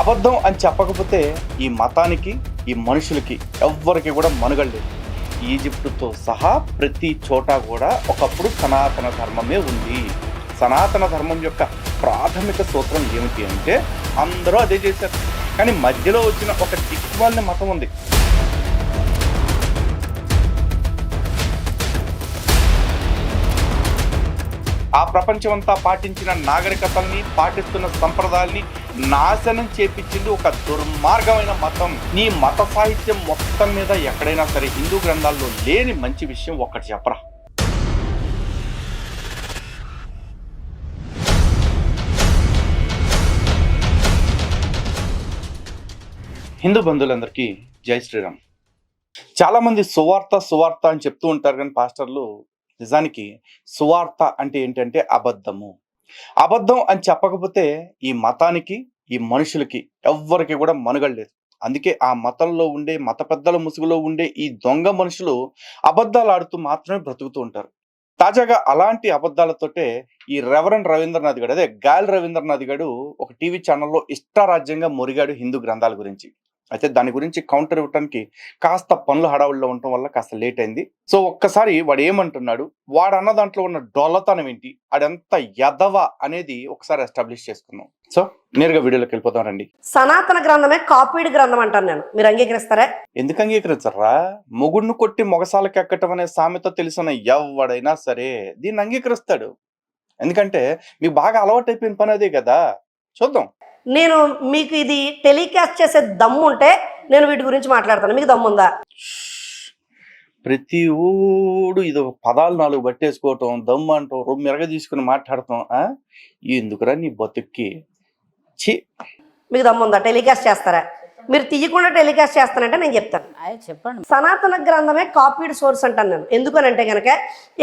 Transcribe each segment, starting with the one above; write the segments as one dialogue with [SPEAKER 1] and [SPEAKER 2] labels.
[SPEAKER 1] అబద్ధం అని చెప్పకపోతే ఈ మతానికి ఈ మనుషులకి ఎవ్వరికి కూడా మనుగడలేదు ఈజిప్టుతో సహా ప్రతి చోట కూడా ఒకప్పుడు సనాతన ధర్మమే ఉంది. సనాతన ధర్మం యొక్క ప్రాథమిక సూత్రం ఏమిటి అంటే అందరూ అదే చేశారు. కానీ మధ్యలో వచ్చిన ఒక దిక్కుమాలిన మతం ఉంది. ఆ ప్రపంచమంతా పాటించిన నాగరికతల్ని పాటిస్తున్న సంప్రదాయాల్ని నాశనం చేపించింది ఒక దుర్మార్గమైన మతం. నీ మత సాహిత్యం మొత్తం మీద ఎక్కడైనా సరే హిందూ గ్రంథాల్లో లేని మంచి విషయం ఒకటి చెప్పరా? హిందూ బంధువులందరికీ జై శ్రీరామ్. చాలామంది సువార్త సువార్త అని చెప్తూ ఉంటారు కానీ పాస్టర్లు నిజానికి సువార్త అంటే ఏంటంటే అబద్ధము. అబద్ధం అని చెప్పకపోతే ఈ మతానికి ఈ మనుషులకి ఎవ్వరికి కూడా మనుగడలేదు అందుకే ఆ మతంలో ఉండే మత పెద్దల ముసుగులో ఉండే ఈ దొంగ మనుషులు అబద్ధాలు ఆడుతూ మాత్రమే బ్రతుకుతూ ఉంటారు. తాజాగా అలాంటి అబద్ధాలతోటే ఈ రెవరెండ్ రవీంద్రనాథ్ గడు అదే గాల్ రవీంద్రనాథ్ గడు ఒక టీవీ ఛానల్లో ఇష్టారాజ్యంగా మొరిగాడు హిందూ గ్రంథాల గురించి. అయితే దాని గురించి కౌంటర్ ఇవ్వడానికి కాస్త పనులు హడావుల్లో ఉండటం వల్ల కాస్త లేట్ అయింది. సో ఒక్కసారి వాడు ఏమంటున్నాడు? వాడు అన్న దాంట్లో ఉన్న డొల్లతనం ఏంటి? అదంతా యదవ అనేది ఒకసారి ఎస్టాబ్లిష్ చేసుకుందాం. సో నేరుగా వీడియోలోకి వెళ్ళిపోతాం రండి.
[SPEAKER 2] సనాతన గ్రంథమే కాపీడ్ గ్రంథం అంటాను నేను. మీరు అంగీకరిస్తారా?
[SPEAKER 1] ఎందుకు అంగీకరించరా మొగుడిని కొట్టి మొగసాలకి ఎక్కటం అనే సామెత తెలిసిన ఎవడైనా సరే దీన్ని అంగీకరిస్తాడు. ఎందుకంటే మీకు బాగా అలవాటు అయిపోయిన పని అదే కదా? చూద్దాం.
[SPEAKER 2] నేను మీకు ఇది టెలికాస్ట్ చేసే దమ్ము ఉంటే నేను వీటి గురించి మాట్లాడతాను. మీకు దమ్ము ఉందా?
[SPEAKER 1] ప్రతి ఊడు ఇది ఒక పదాలు నాలుగు పట్టేసుకోవటం దమ్ము అంటాం రొమ్ము మెరగ తీసుకుని మాట్లాడటం ఆ? ఎందుకురా నీ బతుక్కి? చి
[SPEAKER 2] మీకు దమ్ము ఉందా? టెలికాస్ట్ చేస్తారా? మీరు తీయకుండా టెలికాస్ట్ చేస్తానంటే నేను చెప్తాను.
[SPEAKER 3] అయ్యే చెప్పండి.
[SPEAKER 2] సనాతన గ్రంథమే కాపీడ్ సోర్స్ అంటాను నేను. ఎందుకనంటే కనుక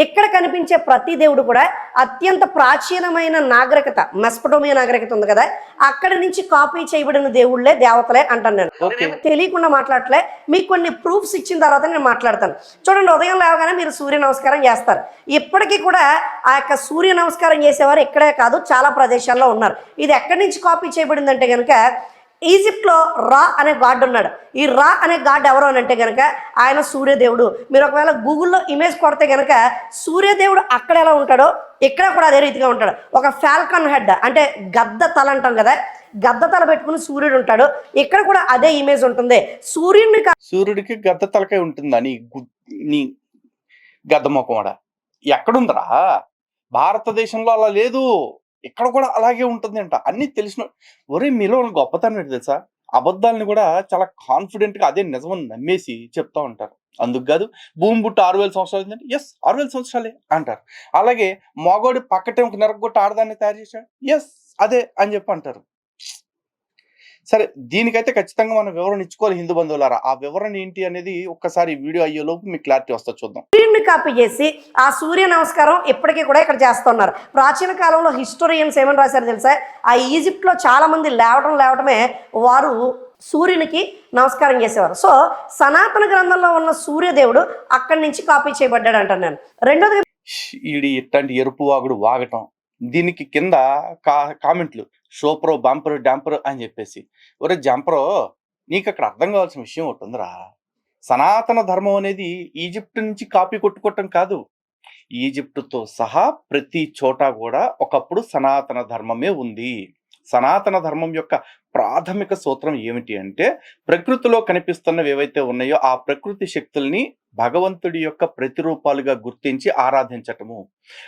[SPEAKER 2] ఇక్కడ కనిపించే ప్రతి దేవుడు కూడా అత్యంత ప్రాచీనమైన నాగరికత మెస్పటోమియా నాగరికత ఉంది కదా అక్కడి నుంచి కాపీ చేయబడిన దేవుళ్ళే దేవతలే అంటాను నేను.
[SPEAKER 1] ఓకే.
[SPEAKER 2] తెలియకుండా మాట్లాడలే మీకు కొన్ని ప్రూఫ్స్ ఇచ్చిన తర్వాత నేను మాట్లాడతాను. చూడండి ఉదయం లేవగానే మీరు సూర్య నమస్కారం చేస్తారు. ఇప్పటికీ కూడా ఆ యొక్క సూర్య నమస్కారం చేసేవారు ఇక్కడే కాదు చాలా ప్రదేశాల్లో ఉన్నారు. ఇది ఎక్కడి నుంచి కాపీ చేయబడిందంటే కనుక ఈజిప్ట్లో రా అనే గాడ్ ఉన్నాడు. ఈ రా అనే గాడ్ ఎవరు అని అంటే కనుక ఆయన సూర్యదేవుడు. మీరు ఒకవేళ గూగుల్లో ఇమేజ్ కొడితే కనుక సూర్యదేవుడు అక్కడ ఎలా ఉంటాడో ఇక్కడ కూడా అదే రీతిగా ఉంటాడు. ఒక ఫాల్కన్ హెడ్ అంటే గద్ద తల అంటాం కదా గద్ద తల పెట్టుకుని సూర్యుడు ఉంటాడు. ఇక్కడ కూడా అదే ఇమేజ్ ఉంటుంది. సూర్యుడిని
[SPEAKER 1] సూర్యుడికి గద్ద తలకే ఉంటుందా నీ నీ గద్ద ముఖం ఎక్కడుందిరా? భారతదేశంలో అలా లేదు. ఇక్కడ కూడా అలాగే ఉంటుంది అంట అన్ని తెలిసిన ఒరే మీలో గొప్పతనం ఏంటి తెలుసా? అబద్ధాలని కూడా చాలా కాన్ఫిడెంట్గా అదే నిజమని నమ్మేసి చెప్తా ఉంటారు. అందుకు కాదు భూమి బుట్ట ఆరు వేల సంవత్సరాలు ఏంటంటే ఎస్ ఆరు వేల సంవత్సరాలే అంటారు. అలాగే మగోడి పక్కటేమకి నెరగొట్టి ఆడదాన్ని తయారు చేశాడు ఎస్ అదే అని చెప్పి అంటారు. సరే దీనికైతే ఖచ్చితంగా మనం వివరణ ఇచ్చుకోవాలి హిందూ బంధువులారా. ఆ వివరణ ఏంటి అనేది ఒక్కసారి వీడియో అయ్యేలోపు మీకు క్లారిటీ వస్తా చూద్దాం.
[SPEAKER 2] సూర్యుడిని కాపీ చేసి ఆ సూర్య నమస్కారం ఇప్పటికీ కూడా ఇక్కడ చేస్తున్నారు. ప్రాచీన కాలంలో హిస్టోరియన్స్ ఏమని రాశారు తెలుసా? ఆ ఈజిప్ట్లో చాలా మంది లేవటం లేవటమే వారు సూర్యునికి నమస్కారం చేసేవారు. సో సనాతన గ్రంథంలో ఉన్న సూర్యదేవుడు అక్కడి నుంచి కాపీ చేయబడ్డాడు అంటాను నేను రెండోది
[SPEAKER 1] ఈడి ఇట్లాంటి ఎరుపు వాగుడు వాగటం. దీనికి కింద కా కామెంట్లు. షోప్రో బంపర్ డాంపర్ అని చెప్పేసి. ఒరే జంపరో నీకు అక్కడ అర్థం కావాల్సిన విషయం ఒకటి ఉందిరా. సనాతన ధర్మం అనేది ఈజిప్ట్ నుంచి కాపీ కొట్టుకోవటం కాదు. ఈజిప్టుతో సహా ప్రతి చోట కూడా ఒకప్పుడు సనాతన ధర్మమే ఉంది. సనాతన ధర్మం యొక్క ప్రాథమిక సూత్రం ఏమిటి అంటే ప్రకృతిలో కనిపిస్తున్నవి ఏవైతే ఉన్నాయో ఆ ప్రకృతి శక్తుల్ని భగవంతుడి యొక్క ప్రతిరూపాలుగా గుర్తించి ఆరాధించటము.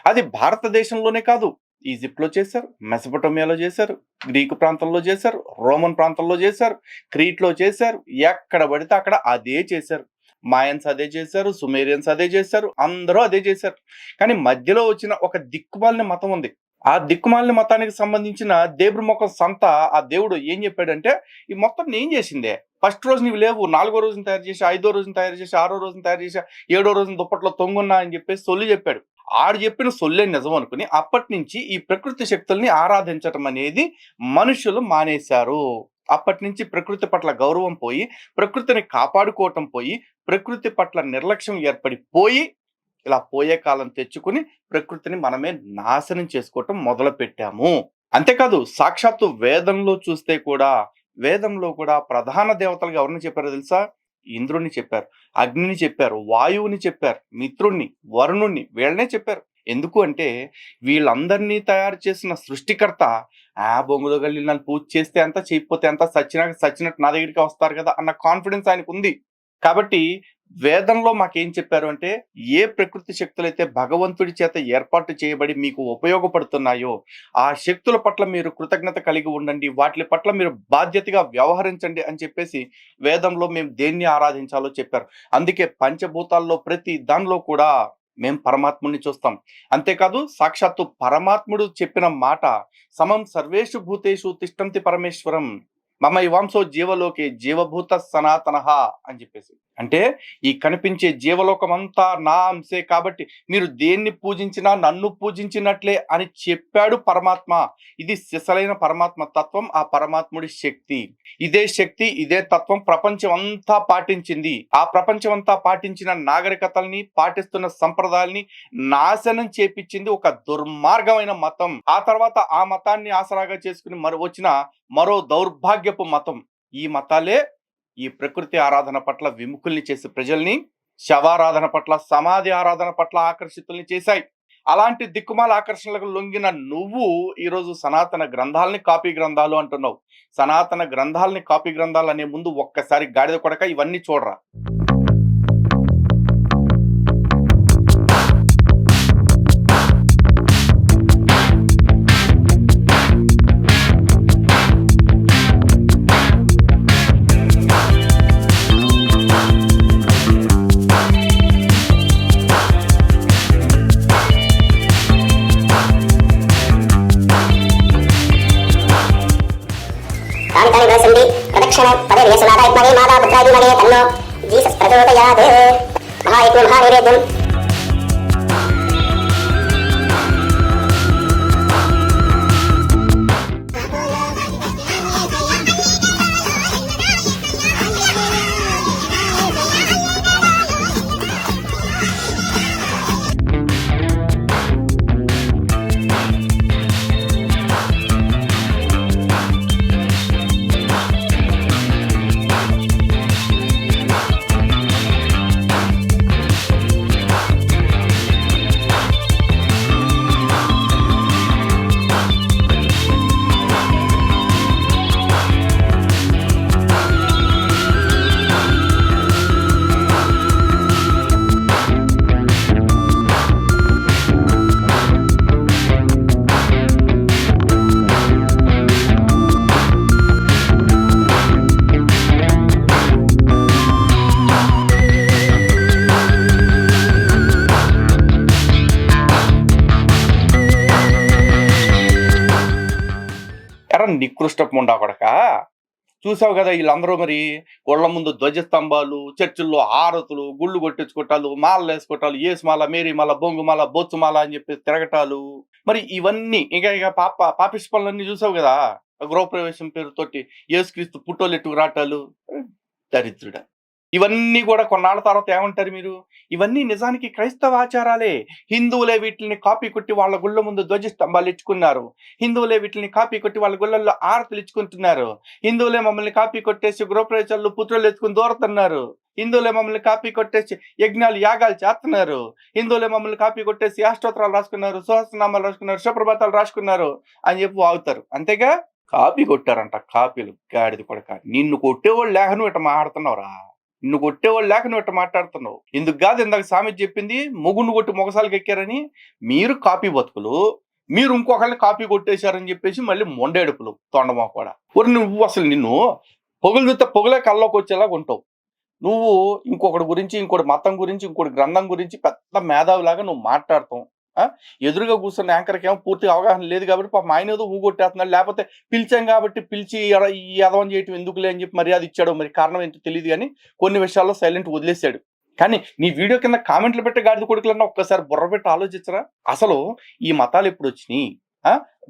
[SPEAKER 1] అది భారతదేశంలోనే కాదు. ఈజిప్ట్లో చేశారు మెసపటోమియాలో చేశారు గ్రీకు ప్రాంతంలో చేశారు రోమన్ ప్రాంతంలో చేశారు క్రీట్లో చేశారు ఎక్కడ పడితే అక్కడ అదే చేశారు. మాయన్స్ అదే చేశారు సుమేరియన్స్ అదే చేశారు అందరూ అదే చేశారు. కానీ మధ్యలో వచ్చిన ఒక దిక్కుమాలిన మతం ఉంది. ఆ దిక్కుమాలిన మతానికి సంబంధించిన దేవుడి ముఖం సంత ఆ దేవుడు ఏం చెప్పాడంటే ఈ మొత్తం నేను చేసిందే? ఫస్ట్ రోజు నీవు లేవు నాలుగో రోజున తయారు చేసి ఐదో రోజున తయారు చేసి ఆరో రోజున తయారు చేసి ఏడో రోజున దుప్పట్లో తొంగున్నా అని చెప్పేసి సొల్లు చెప్పాడు. ఆడు చెప్పిన సొల్లే నిజం అనుకుని అప్పటి నుంచి ఈ ప్రకృతి శక్తుల్ని ఆరాధించటం అనేది మనుషులు మానేశారు. అప్పటి నుంచి ప్రకృతి పట్ల గౌరవం పోయి ప్రకృతిని కాపాడుకోవటం పోయి ప్రకృతి పట్ల నిర్లక్ష్యం ఏర్పడిపోయి ఇలా పోయే కాలం తెచ్చుకుని ప్రకృతిని మనమే నాశనం చేసుకోవటం మొదలు పెట్టాము అంతేకాదు సాక్షాత్తు వేదంలో చూస్తే కూడా వేదంలో కూడా ప్రధాన దేవతలుగా ఎవరిని చెప్పారో తెలుసా? ఇంద్రుణ్ణి చెప్పారు అగ్నిని చెప్పారు వాయువుని చెప్పారు మిత్రుణ్ణి వరుణుణ్ణి వీళ్ళనే చెప్పారు. ఎందుకు అంటే వీళ్ళందరినీ తయారు చేసిన సృష్టికర్త ఆ బొంగులో గల్లి నన్ను పూజ చేస్తే అంత చేయకపోతే అంత సచ్చినాక సచ్చినట్టు నా దగ్గరికి వస్తారు కదా అన్న కాన్ఫిడెన్స్ ఆయనకు ఉంది కాబట్టి వేదంలో మాకేం చెప్పారు అంటే ఏ ప్రకృతి శక్తులైతే భగవంతుడి చేత ఏర్పాటు చేయబడి మీకు ఉపయోగపడుతున్నాయో ఆ శక్తుల పట్ల మీరు కృతజ్ఞత కలిగి ఉండండి వాటి పట్ల మీరు బాధ్యతగా వ్యవహరించండి అని చెప్పేసి వేదంలో మేము దేన్ని ఆరాధించాలో చెప్పారు. అందుకే పంచభూతాల్లో ప్రతి దానిలో కూడా మేము పరమాత్ముడిని చూస్తాం. అంతేకాదు సాక్షాత్తు పరమాత్ముడు చెప్పిన మాట సమం సర్వేషు భూతేషు తిష్టంతి పరమేశ్వరం మమ ఇవాంసో జీవలోకే జీవభూత సనాతన అని చెప్పేసి. అంటే ఈ కనిపించే జీవలోకం అంతా నా అంశే కాబట్టి మీరు దేన్ని పూజించినా నన్ను పూజించినట్లే అని చెప్పాడు పరమాత్మ. ఇది సిసలైన పరమాత్మ తత్వం ఆ పరమాత్ముడి శక్తి. ఇదే శక్తి ఇదే తత్వం ప్రపంచం అంతా పాటించింది. ఆ ప్రపంచం అంతా పాటించిన నాగరికతల్ని పాటిస్తున్న సంప్రదాయాల్ని నాశనం చేపించింది ఒక దుర్మార్గమైన మతం. ఆ తర్వాత ఆ మతాన్ని ఆసరాగా చేసుకుని మరి వచ్చిన మరో దౌర్భాగ్యపు మతం. ఈ మతాలే ఈ ప్రకృతి ఆరాధన పట్ల విముఖుల్ని చేసే ప్రజల్ని శవారాధన పట్ల సమాధి ఆరాధన పట్ల ఆకర్షితుల్ని చేశాయి. అలాంటి దిక్కుమాల ఆకర్షణలకు లొంగిన నువ్వు ఈరోజు సనాతన గ్రంథాలని కాపీ గ్రంథాలు అంటున్నావు. సనాతన గ్రంథాలని కాపీ గ్రంథాలు అనే ముందు ఒక్కసారి గాడిద కొడక ఇవన్నీ చూడరా.
[SPEAKER 3] दक्षिण पदवीसुलादा इत्मगे माता पुत्रादि मगे तन्नो जीसस् प्रचोदयात् महायज्ञ महानिवेद्यम्
[SPEAKER 1] నికృష్టపు ముండా కొడక? చూసావు కదా వీళ్ళందరూ మరి ఒళ్ళ ముందు ధ్వజస్తంభాలు చర్చిల్లో హారతులు గుళ్ళు కొట్టించుకోవటాలు మాలలు వేసుకోటాలు ఏసుమాల మేరీమాల బొంగుమాల బొచ్చుమాల అని చెప్పి తిరగటాలు. మరి ఇవన్నీ ఇంకా ఇక పాప పాపిష్టి పనులన్నీ చూసావు కదా? గృహప్రవేశం పేరుతోటి యేసుక్రీస్తు పుట్టోలు ఎట్టుకు రాటాలు? దరిద్రుడా. ఇవన్నీ కూడా కొన్నాళ్ళ తర్వాత ఏమంటారు మీరు? ఇవన్నీ నిజానికి క్రైస్తవ ఆచారాలే. హిందువులే వీటిని కాపీ కొట్టి వాళ్ళ గుళ్ళ ముందు ధ్వజ స్తంభాలు ఇచ్చుకున్నారు. హిందువులే వీటిని కాపీ కొట్టి వాళ్ళ గుళ్ళల్లో ఆరతులు ఇచ్చుకుంటున్నారు. హిందువులే మమ్మల్ని కాపీ కొట్టేసి గృహప్రవేశాల్లో పుత్రులు ఎత్తుకుని దూరుతున్నారు. హిందువులే మమ్మల్ని కాపీ కొట్టేసి యజ్ఞాలు యాగాలు చేస్తున్నారు. హిందువులే మమ్మల్ని కాపీ కొట్టేసి అష్టోత్తరాలు రాసుకున్నారు సుహస్రనామాలు రాసుకున్నారు సుప్రభాతాలు రాసుకున్నారు అని చెప్పి వాగుతారు. అంతేగా? కాపీ కొట్టారంట కాపీలు. గాడిది కొడక. నిన్ను కొట్టేవాళ్ళు లేఖను ఇట మాట్లాడుతున్నావురా? నిన్ను కొట్టేవాళ్ళు లేక నువ్వు ఇట్ట మాట్లాడుతున్నావు. ఎందుకు కాదు ఇందాక సామెత చెప్పింది మొగుండు కొట్టి మొగసాలకు ఎక్కారని మీరు కాపీ బతుకులు మీరు ఇంకొకరిని కాపీ కొట్టేశారని చెప్పేసి మళ్ళీ మొండేడుపులు తొండమా కూడా ఒరి నువ్వు అసలు నిన్ను పొగలు చూస్తే పొగలే కల్లోకి వచ్చేలాగా ఉంటావు. నువ్వు ఇంకొకటి గురించి ఇంకోటి మతం గురించి ఇంకోటి గ్రంథం గురించి పెద్ద మేధావిలాగా నువ్వు మాట్లాడతావు. ఎదురుగా కూర్చున్న యాంకర్కి ఏమో పూర్తిగా అవగాహన లేదు కాబట్టి పాపం ఆయన ఏదో ఊగొట్టేస్తున్నాడు. లేకపోతే పిలిచాం కాబట్టి పిలిచి ఈ యదవం చేయటం ఎందుకులే అని చెప్పి మర్యాద ఇచ్చాడో మరి కారణం ఏంటో తెలియదు కానీ కొన్ని విషయాల్లో సైలెంట్ వదిలేశాడు. కానీ నీ వీడియో కింద కామెంట్లు పెట్టే గాడిద కొడుకులన్నా ఒక్కసారి బుర్ర పెట్టి ఆలోచించరా? అసలు ఈ మతాలు ఎప్పుడు వచ్చినాయి?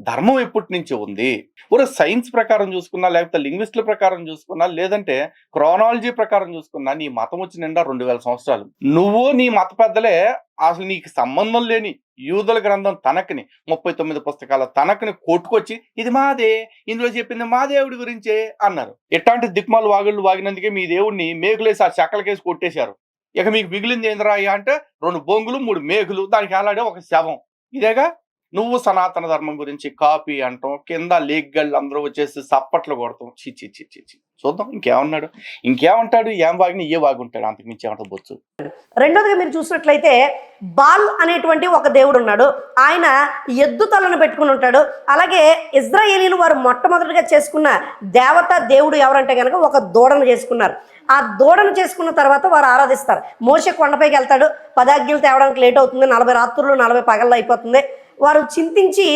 [SPEAKER 1] ధర్మం ఎప్పటి నుంచి ఉంది. ఒక సైన్స్ ప్రకారం చూసుకున్నా లేకపోతే లింగ్విస్టుల ప్రకారం చూసుకున్నా లేదంటే క్రోనాలజీ ప్రకారం చూసుకున్నా నీ మతం వచ్చి నిండా రెండు వేల సంవత్సరాలు. నువ్వు నీ మత పెద్దలే అసలు నీకు సంబంధం లేని యూదుల గ్రంథం తనకుని ముప్పై తొమ్మిది పుస్తకాల తనకుని కొట్టుకొచ్చి ఇది మాదే ఇందులో చెప్పింది మా దేవుడి గురించే అన్నారు. ఎట్లాంటి దిక్మాలు వాగుళ్ళు వాగినందుకే మీ దేవుడిని మేకులేసి ఆ చెక్కలకేసి కొట్టేశారు. ఇక మీకు మిగిలింది ఏందిరా అంటే రెండు బొంగులు మూడు మేకులు దానికి అలాడే ఒక శవం. ఇదేగా? నువ్వు సనాతన ధర్మం గురించి కాపీ అంటాం కింద లేగ్గళ్ళు అందరూ వచ్చేసి సప్పట్లు కొడతాం. చి చి చి చి చూద్దాం ఇంకేమన్నాడు? ఇంకేమంటాడు? ఏం వాగిన ఏ వాగుంటాడు. అంతకు మించి ఏమంటాడు బొచ్చు.
[SPEAKER 2] రెండోదిగా మీరు చూసినట్లయితే బాల్ అనేటువంటి ఒక దేవుడు ఉన్నాడు. ఆయన ఎద్దు తలను పెట్టుకుని ఉంటాడు. అలాగే ఇజ్రాయేలీలు వారు మొట్టమొదటిగా చేసుకున్న దేవత దేవుడు ఎవరంటే కనుక ఒక దూడను చేసుకున్నారు. ఆ దూడను చేసుకున్న తర్వాత వారు ఆరాధిస్తారు. మోసే కొండపైకి వెళ్తాడు. పదాజ్ఞలు తేవడానికి లేట్ అవుతుంది. నలభై రాత్రులు నలభై పగళ్ళు అయిపోతుంది. వారు చింతించి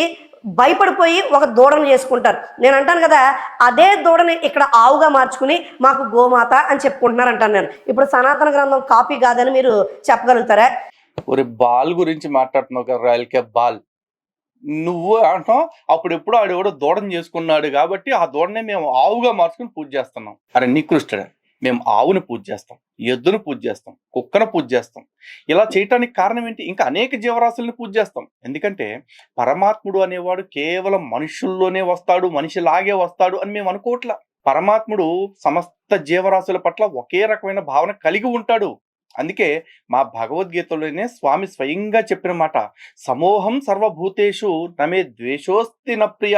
[SPEAKER 2] భయపడిపోయి ఒక దూడను చేసుకుంటారు. నేను అంటాను కదా అదే దూడని ఇక్కడ ఆవుగా మార్చుకుని మాకు గోమాత అని చెప్పుకుంటున్నారు అంటాను నేను. ఇప్పుడు సనాతన గ్రంథం కాపీ కాదని మీరు చెప్పగలుగుతారా?
[SPEAKER 1] ఒరే బాల్ గురించి మాట్లాడుతున్నావు కదా రాయల్ కే బాల్. నువ్వు అంటాం అప్పుడు ఎప్పుడు ఆడు దూడని చేసుకున్నాడు కాబట్టి ఆ దూడనే మేము ఆవుగా మార్చుకుని పూజ చేస్తున్నాం. అరే నికృష్టుడా. మేము ఆవుని పూజ చేస్తాం ఎద్దును పూజ చేస్తాం కుక్కను పూజ చేస్తాం. ఇలా చేయటానికి కారణం ఏంటి? ఇంకా అనేక జీవరాశుల్ని పూజ చేస్తాం. ఎందుకంటే పరమాత్ముడు అనేవాడు కేవలం మనుషుల్లోనే వస్తాడు మనిషిలాగే వస్తాడు అని మేము అనుకోవట్లా. పరమాత్ముడు సమస్త జీవరాశుల పట్ల ఒకే రకమైన భావన కలిగి ఉంటాడు. అందుకే మా భగవద్గీతలోనే స్వామి స్వయంగా చెప్పిన మాట సమూహం సర్వభూతేషు నమే ద్వేషోస్తి నప్రియ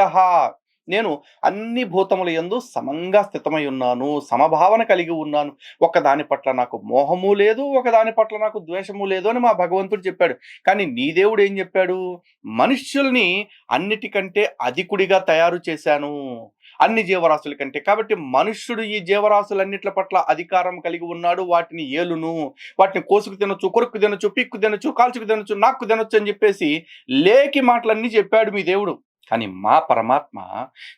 [SPEAKER 1] నేను అన్ని భూతముల యందు సమంగా స్థితమై ఉన్నాను సమభావన కలిగి ఉన్నాను. ఒకదాని పట్ల నాకు మోహము లేదు ఒకదాని పట్ల నాకు ద్వేషము లేదు అని మా భగవంతుడు చెప్పాడు. కానీ నీ దేవుడు ఏం చెప్పాడు? మనుష్యుల్ని అన్నిటికంటే అధికుడిగా తయారు చేశాను. అన్ని జీవరాశుల కంటే. కాబట్టి మనుష్యుడు ఈ జీవరాశులన్నిట్ల పట్ల అధికారం కలిగి ఉన్నాడు. వాటిని ఏలును వాటిని కోసుకు తినొచ్చు కొరుకు తినొచ్చు పిక్కు తినొచ్చు కాల్చుకు తినొచ్చు నాక్కు తినొచ్చు అని చెప్పేసి లేకి మాటలన్నీ చెప్పాడు మీ దేవుడు. కానీ మా పరమాత్మ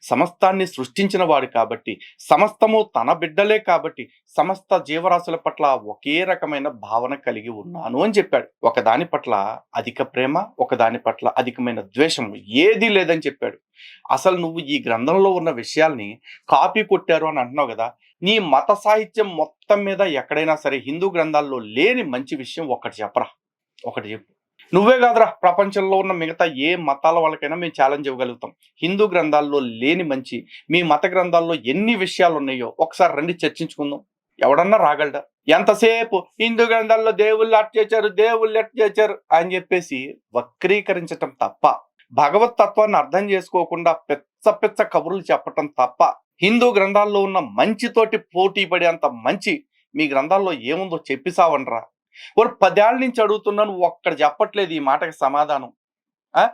[SPEAKER 1] సమస్తాన్ని సృష్టించిన వాడు కాబట్టి సమస్తము తన బిడ్డలే కాబట్టి సమస్త జీవరాశుల పట్ల ఒకే రకమైన భావన కలిగి ఉన్నాను అని చెప్పాడు. ఒకదాని పట్ల అధిక ప్రేమ ఒకదాని పట్ల అధికమైన ద్వేషము ఏది లేదని చెప్పాడు. అసలు నువ్వు ఈ గ్రంథంలో ఉన్న విషయాల్ని కాపీ కొట్టారు అని అంటున్నావు కదా నీ మత సాహిత్యం మొత్తం మీద ఎక్కడైనా సరే హిందూ గ్రంథాల్లో లేని మంచి విషయం ఒకటి చెప్పరా? ఒకటి చెప్పు. నువ్వే కాదురా. ప్రపంచంలో ఉన్న మిగతా ఏ మతాల వాళ్ళకైనా మేము ఛాలెంజ్ ఇవ్వగలుగుతాం. హిందూ గ్రంథాల్లో లేని మంచి మీ మత గ్రంథాల్లో ఎన్ని విషయాలు ఉన్నాయో ఒకసారి రండి చర్చించుకుందాం. ఎవడన్నా రాగలడా? ఎంతసేపు హిందూ గ్రంథాల్లో దేవుళ్ళు అట్ చేశారు దేవుళ్ళు ఎట్ చేశారు అని చెప్పేసి వక్రీకరించటం తప్ప భగవత్ తత్వాన్ని అర్థం చేసుకోకుండా పెచ్చ పెచ్చ కబుర్లు చెప్పటం తప్ప హిందూ గ్రంథాల్లో ఉన్న మంచితోటి పోటీ పడేంత మంచి మీ గ్రంథాల్లో ఏముందో చెప్పిసావనరా వారు పదేళ్ళ నుంచి అడుగుతున్నాను ఒక్కడ చెప్పట్లేదు ఈ మాటకి సమాధానం. ఆ?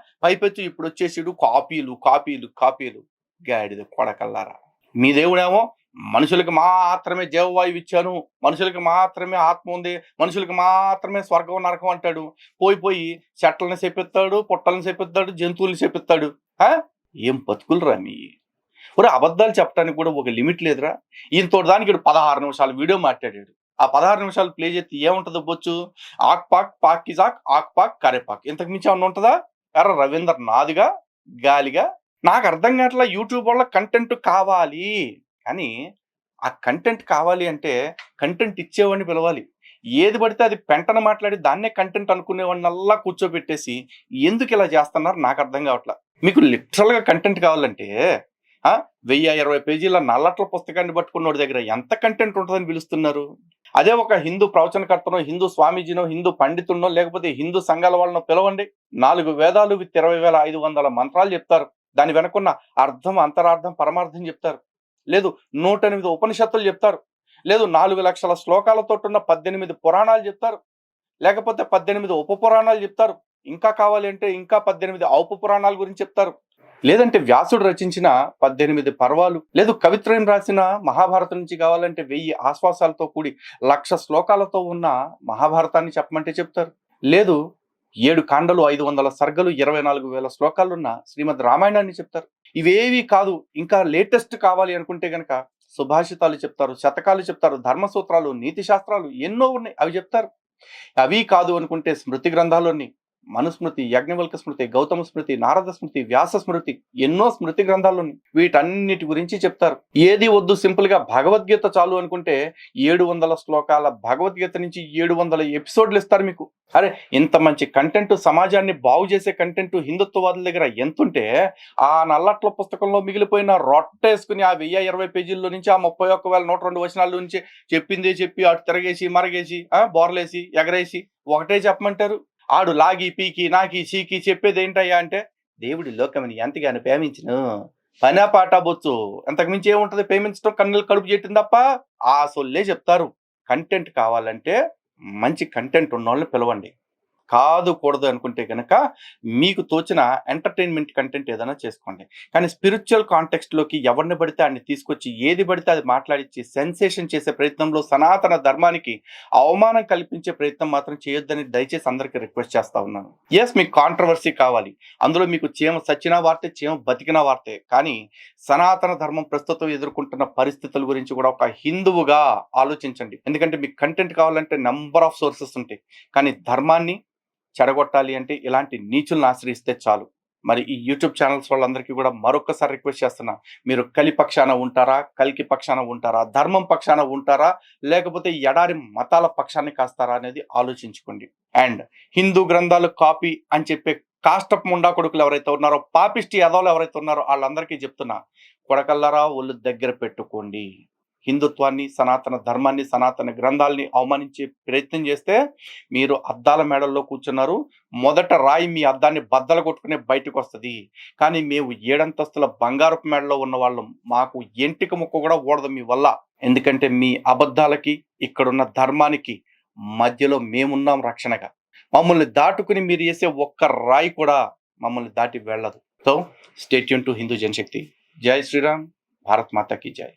[SPEAKER 1] ఇప్పుడు వచ్చేసిడు కాపీలు కాపీలు కాపీలు. గాడిద కొడకల్లారా. మీ దేవుడేమో మనుషులకు మాత్రమే జీవవాయువు ఇచ్చాను మనుషులకు మాత్రమే ఆత్మ ఉంది మనుషులకు మాత్రమే స్వర్గం నరకం అంటాడు. పోయి పోయి చెట్లను చెప్పిస్తాడు పుట్టలను చెప్పిస్తాడు జంతువులను చెప్పిస్తాడు. ఆ? ఏం బతుకులు రా మీ? ఒరే అబద్ధాలు చెప్పడానికి కూడా ఒక లిమిట్ లేదురా. ఈయనతో దానికి పదహారు నిమిషాలు వీడియో మాట్లాడాడు. ఆ పదహారు నిమిషాలు ప్లే చేస్తే ఏముంటది బొచ్చు. ఆక్ పాక్ పాక్ కిజాక్ ఆక్ పాక్ కరేపాక్ ఇంతకు మించి ఏమన్నా ఉంటుందా? ఎర్ర రవీందర్ నాదిగా గాలిగా. నాకు అర్థం కావట్లా యూట్యూబ్ వల్ల కంటెంట్ కావాలి. కానీ ఆ కంటెంట్ కావాలి అంటే కంటెంట్ ఇచ్చేవాడిని పిలవాలి. ఏది పడితే అది పెంటన మాట్లాడి దాన్నే కంటెంట్ అనుకునేవాడినల్లా కూర్చోబెట్టేసి ఎందుకు ఇలా చేస్తున్నారు నాకు అర్థం కావట్లా. మీకు లిటరల్గా కంటెంట్ కావాలంటే వెయ్యి ఇరవై పేజీల నల్లట్ల పుస్తకాన్ని పట్టుకున్నోడి దగ్గర ఎంత కంటెంట్ ఉంటుందని పిలుస్తున్నారు? అదే ఒక హిందూ ప్రవచనకర్తనో హిందూ స్వామీజీనో హిందూ పండితున్నో లేకపోతే హిందూ సంఘాల వాళ్ళనో పిలవండి. నాలుగు వేదాలు విత్ ఇరవై వేల ఐదు వందల మంత్రాలు చెప్తారు. దాని వెనకున్న అర్థం అంతరార్థం పరమార్థం చెప్తారు. లేదు నూట ఎనిమిది ఉపనిషత్తులు చెప్తారు. లేదు నాలుగు లక్షల శ్లోకాలతో ఉన్న పద్దెనిమిది పురాణాలు చెప్తారు. లేకపోతే పద్దెనిమిది ఉప పురాణాలు చెప్తారు. ఇంకా కావాలి అంటే ఇంకా పద్దెనిమిది ఔప పురాణాల గురించి చెప్తారు. లేదంటే వ్యాసుడు రచించిన పద్దెనిమిది పర్వాలు లేదు కవిత్రయం రాసిన మహాభారతం నుంచి కావాలంటే వెయ్యి ఆశ్వాసాలతో కూడి లక్ష శ్లోకాలతో ఉన్న మహాభారతాన్ని చెప్పమంటే చెప్తారు. లేదు ఏడు కాండలు ఐదు వందల సర్గలు ఇరవై నాలుగు వేల శ్లోకాలున్న శ్రీమద్ రామాయణాన్ని చెప్తారు. ఇవేవి కాదు ఇంకా లేటెస్ట్ కావాలి అనుకుంటే గనక సుభాషితాలు చెప్తారు శతకాలు చెప్తారు ధర్మ సూత్రాలు నీతి శాస్త్రాలు ఎన్నో ఉన్నాయి అవి చెప్తారు. అవి కాదు అనుకుంటే స్మృతి గ్రంథాలన్నీ మనుస్మృతి యజ్ఞవల్క స్మృతి గౌతమ స్మృతి నారద స్మృతి వ్యాస స్మృతి ఎన్నో స్మృతి గ్రంథాలుని వీటన్నిటి గురించి చెప్తారు. ఏది వద్దు సింపుల్గా భగవద్గీత చాలు అనుకుంటే ఏడు వందల శ్లోకాల భగవద్గీత నుంచి ఏడు వందల ఎపిసోడ్లు ఇస్తారు మీకు. అరే ఇంత మంచి కంటెంట్ సమాజాన్ని బాగు చేసే కంటెంట్ హిందుత్వవాదుల దగ్గర ఎంతుంటే ఆ నల్లట్ల పుస్తకంలో మిగిలిపోయిన రొట్టేసుకుని ఆ వెయ్యి ఇరవై పేజీల్లో నుంచి ఆ ముప్పై ఒక్క వేల నూట రెండు వచనాల నుంచి చెప్పిందే చెప్పి అటు తిరగేసి మరగేసి బోర్లేసి ఎగరేసి ఒకటే చెప్పమంటారు. ఆడు లాగి పీకి నాకి చీకి చెప్పేది ఏంటయ్యా అంటే దేవుడి లోకమని ఎంతగానో ప్రేమించను పనా పాట బొచ్చు. అంతకు మించి ఏముంటది? ప్రేమించడం కన్నులు కడుపు చేయటం తప్ప ఆ సొల్లే చెప్తారు. కంటెంట్ కావాలంటే మంచి కంటెంట్ ఉన్న వాళ్ళని పిలవండి. కాదు కూడదు అనుకుంటే కనుక మీకు తోచిన ఎంటర్టైన్మెంట్ కంటెంట్ ఏదైనా చేసుకోండి. కానీ స్పిరిచువల్ కాంటెక్స్ట్లోకి ఎవరిని పడితే అన్ని తీసుకొచ్చి ఏది పడితే అది మాట్లాడించి సెన్సేషన్ చేసే ప్రయత్నంలో సనాతన ధర్మానికి అవమానం కల్పించే ప్రయత్నం మాత్రం చేయొద్దని దయచేసి అందరికీ రిక్వెస్ట్ చేస్తా ఉన్నాను. ఎస్ మీకు కాంట్రవర్సీ కావాలి. అందులో మీకు చీమ సచ్చిన వార్తే చీమ బతికిన వార్తే. కానీ సనాతన ధర్మం ప్రస్తుతం ఎదుర్కొంటున్న పరిస్థితుల గురించి కూడా ఒక హిందువుగా ఆలోచించండి. ఎందుకంటే మీకు కంటెంట్ కావాలంటే నంబర్ ఆఫ్ సోర్సెస్ ఉంటాయి. కానీ ధర్మాన్ని చెడగొట్టాలి అంటే ఇలాంటి నీచులను ఆశ్రయిస్తే చాలు. మరి ఈ యూట్యూబ్ ఛానల్స్ వాళ్ళందరికీ కూడా మరొకసారి రిక్వెస్ట్ చేస్తున్నా మీరు కలి పక్షాన ఉంటారా కలికి పక్షాన ఉంటారా ధర్మం పక్షాన ఉంటారా లేకపోతే ఎడారి మతాల పక్షాన్ని కాస్తారా అనేది ఆలోచించుకోండి. అండ్ హిందూ గ్రంథాలు కాపీ అని చెప్పే కాష్టప్ ముండా కొడుకులు ఎవరైతే ఉన్నారో పాపిష్టి యదవులు ఎవరైతే ఉన్నారో వాళ్ళందరికీ చెప్తున్నా కొడకల్లారా ఒళ్ళు దగ్గర పెట్టుకోండి. హిందుత్వాన్ని సనాతన ధర్మాన్ని సనాతన గ్రంథాలని అవమానించే ప్రయత్నం చేస్తే మీరు అద్దాల మేడల్లో కూర్చున్నారు. మొదట రాయి మీ అద్దాన్ని బద్దలు కొట్టుకునే బయటకు వస్తుంది. కానీ మేము ఏడంతస్తుల బంగారపు మేడలో ఉన్న వాళ్ళం. మాకు ఎంటిక ముక్క కూడా ఓడదు మీ వల్ల. ఎందుకంటే మీ అబద్ధాలకి ఇక్కడున్న ధర్మానికి మధ్యలో మేమున్నాం రక్షణగా. మమ్మల్ని దాటుకుని మీరు వేసే ఒక్క రాయి కూడా మమ్మల్ని దాటి వెళ్ళదు. So stay tuned to Hindu Janashakti. జై శ్రీరామ్. భారత్ మాతాకి జై.